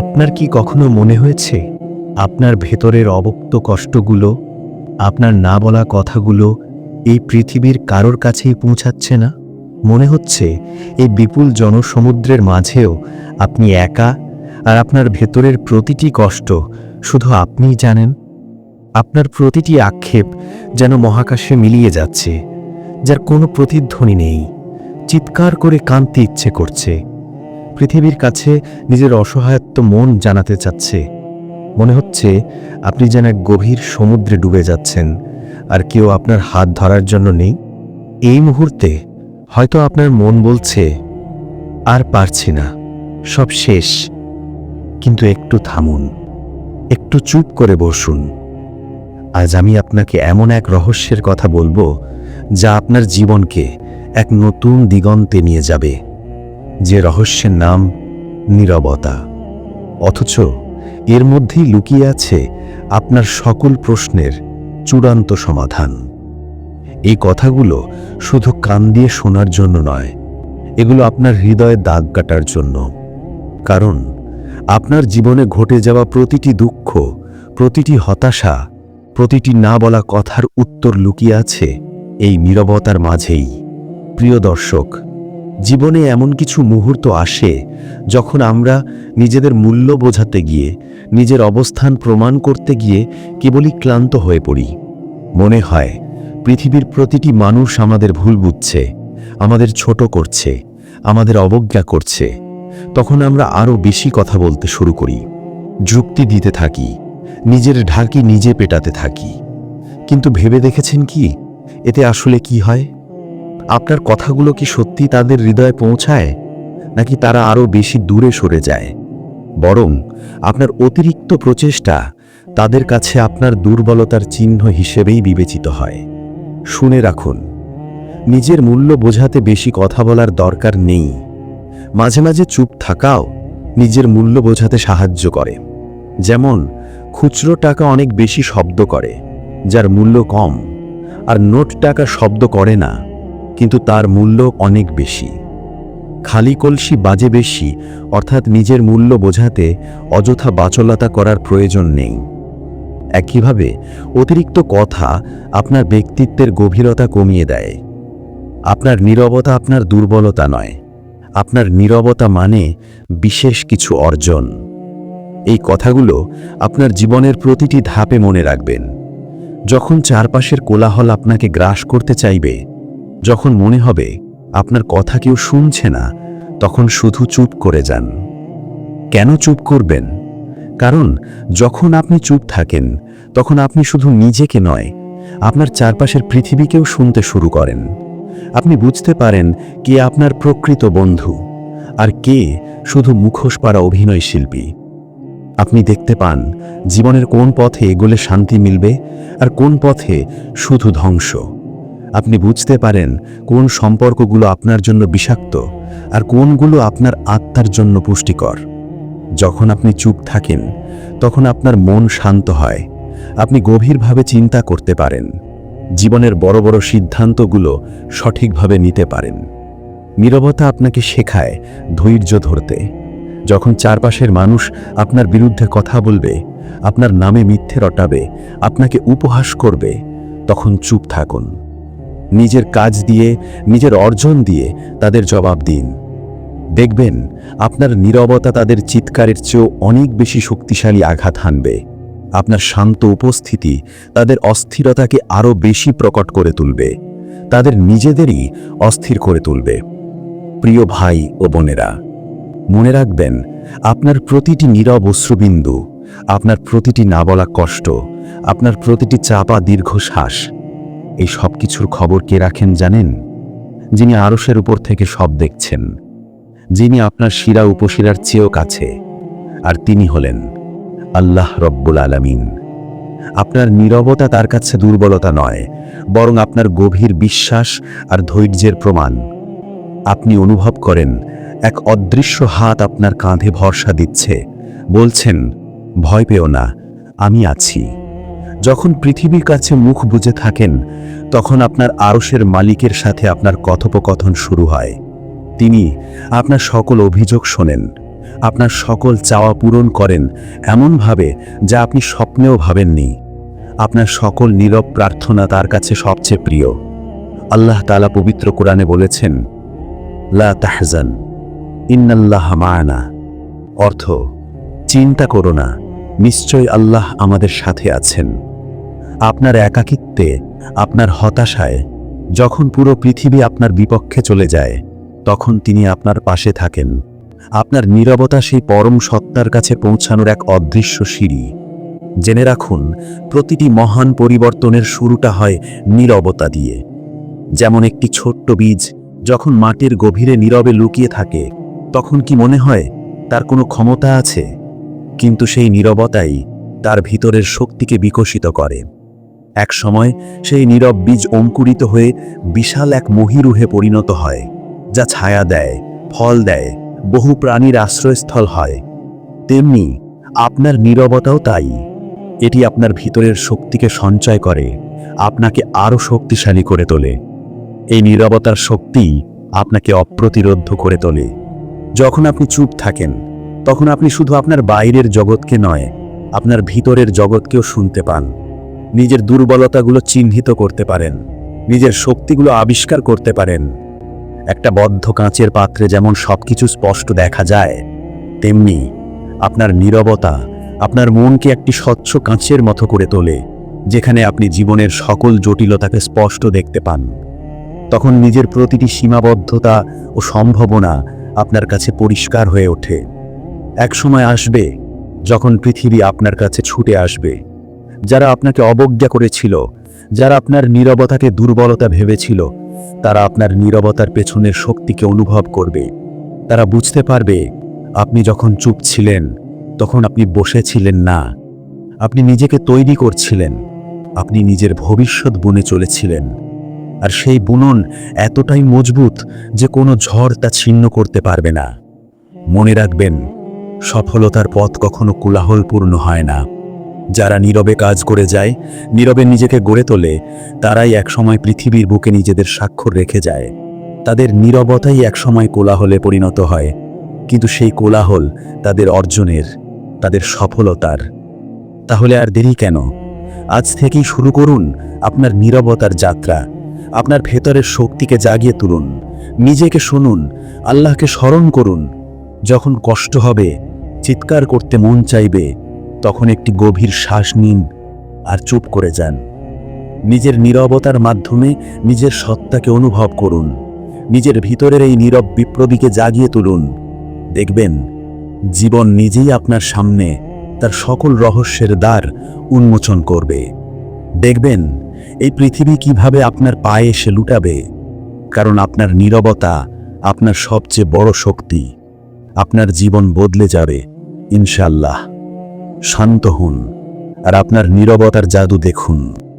আপনার কি কখনো মনে হয়েছে, আপনার ভেতরের অবক্ত কষ্টগুলো, আপনার না বলা কথাগুলো এই পৃথিবীর কারোর কাছেই পৌঁছাচ্ছে না? মনে হচ্ছে এই বিপুল জনসমুদ্রের মাঝেও আপনি একা আর আপনার ভেতরের প্রতিটি কষ্ট শুধু আপনিই জানেন? আপনার প্রতিটি আক্ষেপ যেন মহাকাশে মিলিয়ে যাচ্ছে, যার কোনো প্রতিধ্বনি নেই। চিৎকার করে কাঁদতে ইচ্ছে করছে। পৃথিবীর কাছে নিজের অসহায়ত্ব মন জানাতে চাচ্ছে। মনে হচ্ছে আপনি যেন এক গভীর সমুদ্রে ডুবে যাচ্ছেন, আর কেউ আপনার হাত ধরার জন্য নেই। এই মুহূর্তে হয়তো আপনার মন বলছে, আর পারছি না, সব শেষ। কিন্তু একটু থামুন, একটু চুপ করে বসুন। আজ আমি আপনাকে এমন এক রহস্যের কথা বলব, যা আপনার জীবনকে এক নতুন দিগন্তে নিয়ে যাবে। যে রহস্যের নাম নীরবতা। অথচ এর মধ্যেই লুকিয়ে আছে আপনার সকল প্রশ্নের চূড়ান্ত সমাধান। এই কথাগুলো শুধু কান দিয়ে শোনার জন্য নয়, এগুলো আপনার হৃদয়ে দাগ কাটার জন্য। কারণ আপনার জীবনে ঘটে যাওয়া প্রতিটি দুঃখ, প্রতিটি হতাশা, প্রতিটি না বলা কথার উত্তর লুকিয়ে আছে এই নীরবতার মাঝেই। প্রিয় দর্শক জীবনে এমন কিছু মুহূর্ত আসে যখন আমরা নিজেদের মূল্য বোঝাতে গিয়ে, নিজের অবস্থান প্রমাণ করতে গিয়ে কেবলই ক্লান্ত হয়ে পড়ি। মনে হয়, পৃথিবীর প্রতিটি মানুষ আমাদের ভুল বুঝছে, আমাদের ছোট করছে, আমাদের অবজ্ঞা করছে। তখন আমরা আরও বেশি কথা বলতে শুরু করি, যুক্তি দিতে থাকি, নিজের ঢাকি নিজে পেটাতে থাকি। কিন্তু ভেবে দেখেছেন কি? এতে আসলে কি হয়? আপনার কথাগুলো কি সত্যি তাদের হৃদয়ে পৌঁছায়? নাকি তারা আরও বেশি দূরে সরে যায়? বরং আপনার অতিরিক্ত প্রচেষ্টা তাদের কাছে আপনার দুর্বলতার চিহ্ন হিসেবেই বিবেচিত হয়। শুনে রাখুন, নিজের মূল্য বোঝাতে বেশি কথা বলার দরকার নেই। মাঝে মাঝে চুপ থাকাও নিজের মূল্য বোঝাতে সাহায্য করে। যেমন, খুচরো টাকা অনেক বেশি শব্দ করে, যার মূল্য কম, আর নোট টাকা শব্দ করে না। কিন্তু তার মূল্য অনেক বেশি। খালি কলসি বাজে বেশি, অর্থাৎ নিজের মূল্য বোঝাতে অযথা বাচলতা করার প্রয়োজন নেই। একইভাবে, অতিরিক্ত কথা আপনার ব্যক্তিত্বের গভীরতা কমিয়ে দেয়। আপনার নীরবতা আপনার দুর্বলতা নয়। আপনার নীরবতা মানে বিশেষ কিছু অর্জন। এই কথাগুলো আপনার জীবনের প্রতিটি ধাপে মনে রাখবেন। যখন চারপাশের কোলাহল আপনাকে গ্রাস করতে চাইবে যখন মনে হবে আপনার কথা কেউ শুনছে না, তখন শুধু চুপ করে যান। কেন চুপ করবেন? কারণ যখন আপনি চুপ থাকেন, তখন আপনি শুধু নিজেকে নয়, আপনার চারপাশের পৃথিবীকেও শুনতে শুরু করেন। আপনি বুঝতে পারেন কে আপনার প্রকৃত বন্ধু আর কে শুধু মুখোশ পাড়া অভিনয় শিল্পী। আপনি দেখতে পান জীবনের কোন পথে এগোলে শান্তি মিলবে আর কোন পথে শুধু ধ্বংস। আপনি বুঝতে পারেন কোন সম্পর্কগুলো আপনার জন্য বিষাক্ত আর কোনগুলো আপনার আত্মার জন্য পুষ্টিকর। যখন আপনি চুপ থাকেন, তখন আপনার মন শান্ত হয়। আপনি গভীরভাবে চিন্তা করতে পারেন। জীবনের বড় বড় সিদ্ধান্তগুলো সঠিকভাবে নিতে পারেন। নীরবতা আপনাকে শেখায় ধৈর্য ধরতে। যখন চারপাশের মানুষ আপনার বিরুদ্ধে কথা বলবে, আপনার নামে মিথ্যে রটাবে, আপনাকে উপহাস করবে, তখন চুপ থাকুন। নিজের কাজ দিয়ে, নিজের অর্জন দিয়ে তাদের জবাব দিন। দেখবেন, আপনার নীরবতা তাদের চিৎকারের চেয়েও অনেক বেশি শক্তিশালী আঘাত হানবে। আপনার শান্ত উপস্থিতি তাদের অস্থিরতাকে আরও বেশি প্রকট করে তুলবে। তাদের নিজেদেরই অস্থির করে তুলবে। প্রিয় ভাই ও বোনেরা, মনে রাখবেন, আপনার প্রতিটি নীরব অশ্রুবিন্দু, আপনার প্রতিটি না বলা কষ্ট, আপনার প্রতিটি চাপা দীর্ঘশ্বাস এই সব কিছুর খবর কে রাখেন জানেন? যিনি আরসের উপর থেকে সব দেখছেন। যিনি আপনার শিরা উপশিরার চেয়েও কাছে। আর তিনি হলেন আল্লাহ রব্বুল আলামিন। আপনার নীরবতা তার কাছে দুর্বলতা নয়, বরং আপনার গভীর বিশ্বাস আর ধৈর্যের প্রমাণ। আপনি অনুভব করেন, এক অদৃশ্য হাত আপনার কাঁধে ভরসা দিচ্ছে। বলছেন, ভয় পেও না, আমি আছি। যখন পৃথিবীর কাছে মুখ বুঝে থাকেন, তখন আপনার আরশের মালিকের সাথে আপনার কথোপকথন শুরু হয়। তিনি আপনার সকল অভিযোগ শোনেন, আপনার সকল চাওয়া পূরণ করেন এমনভাবে যা আপনি স্বপ্নেও ভাবেননি। আপনার সকল নীরব প্রার্থনা তার কাছে সবচেয়ে প্রিয়। আল্লাহ তালা পবিত্র কোরআনে বলেছেন, লা তাহজান, ইন্নাল্লাহ মায়ানা অর্থ, চিন্তা করো না নিশ্চয় আল্লাহ আমাদের সাথে আছেন। আপনার একাকিত্বে, আপনার হতাশায়, যখন পুরো পৃথিবী আপনার বিপক্ষে চলে যায়, তখন তিনি আপনার পাশে থাকেন। আপনার নীরবতা সেই পরম সত্তার কাছে পৌঁছানোর এক অদৃশ্য সিঁড়ি। জেনে রাখুন, প্রতিটি মহান পরিবর্তনের শুরুটা হয় নীরবতা দিয়ে। যেমন একটি ছোট্ট বীজ, যখন মাটির গভীরে নীরবে লুকিয়ে থাকে, তখন কি মনে হয়, তার কোনো ক্ষমতা আছে? কিন্তু সেই নীরবতাই তার ভিতরের শক্তিকে বিকশিত করে। এক সময় সেই নীরব বীজ অঙ্কুরিত হয়ে বিশাল এক মহিরুহে পরিণত হয়, যা ছায়া দেয়, ফল দেয়, বহু প্রাণীর আশ্রয়স্থল হয়। তেমনি আপনার নীরবতাও তাই। এটি আপনার ভিতরের শক্তিকে সঞ্চয় করে, আপনাকে আরও শক্তিশালী করে তোলে। এই নীরবতার শক্তি আপনাকে অপ্রতিরোধ করে তোলে। যখন আপনি চুপ থাকেন, তখন আপনি শুধু আপনার বাইরের জগৎকে নয়, আপনার ভিতরের জগৎকেও শুনতে পান। নিজের দুর্বলতাগুলো চিহ্নিত করতে পারেন, নিজের শক্তিগুলো আবিষ্কার করতে পারেন। একটা বদ্ধ কাঁচের পাত্রে যেমন সবকিছু স্পষ্ট দেখা যায়, তেমনি আপনার নীরবতা, আপনার মনকে একটি স্বচ্ছ কাঁচের মতো করে তোলে, যেখানে আপনি জীবনের সকল জটিলতাকে স্পষ্ট দেখতে পান। তখন নিজের প্রতিটি সীমাবদ্ধতা ও সম্ভাবনা আপনার কাছে পরিষ্কার হয়ে ওঠে। এক সময় আসবে যখন পৃথিবী আপনার কাছে ছুটে আসবে। যারা আপনাকে অবজ্ঞা করেছিল, যারা আপনার নীরবতাকে দুর্বলতা ভেবেছিল, তারা আপনার নীরবতার পেছনের শক্তিকে অনুভব করবে। তারা বুঝতে পারবে, আপনি যখন চুপ ছিলেন, তখন আপনি বসেছিলেন না। আপনি নিজেকে তৈরি করছিলেন, আপনি নিজের ভবিষ্যৎ বুনে চলেছিলেন। আর সেই বুনন এতটাই মজবুত যে কোনো ঝড় তা ছিন্ন করতে পারবে না। মনে রাখবেন, সফলতার পথ কখনো কোলাহলপূর্ণ হয় না। যারা নীরবে কাজ করে যায়, নীরবে নিজেকে গড়ে তোলে, তারাই একসময় পৃথিবীর বুকে নিজেদের স্বাক্ষর রেখে যায়। তাদের নীরবতাই একসময় কোলাহলে পরিণত হয়, কিন্তু সেই কোলাহল তাদের অর্জনের, তাদের সফলতার। তাহলে আর দেরি কেন? আজ থেকেই শুরু করুন আপনার নীরবতার যাত্রা, আপনার ভেতরের শক্তিকে জাগিয়ে তুলুন, নিজেকে শুনুন, আল্লাহকে স্মরণ করুন। যখন কষ্ট হবে, চিৎকার করতে মন চাইবে তখন একটি গভীর শ্বাস নিন আর চুপ করে যান। নিজের নীরবতার মাধ্যমে নিজের সত্তাকে অনুভব করুন। নিজের ভিতরের এই নীরব বিপ্লবীকে জাগিয়ে তুলুন। দেখবেন, জীবন নিজেই আপনার সামনে তার সকল রহস্যের দ্বার উন্মোচন করবে। দেখবেন, এই পৃথিবী কীভাবে আপনার পায়ে এসে লুটাবে। কারণ আপনার নীরবতা আপনার সবচেয়ে বড় শক্তি। আপনার জীবন বদলে যাবে ইনশাল্লাহ শান্ত হন আর আপনার নীরবতার জাদু দেখুন।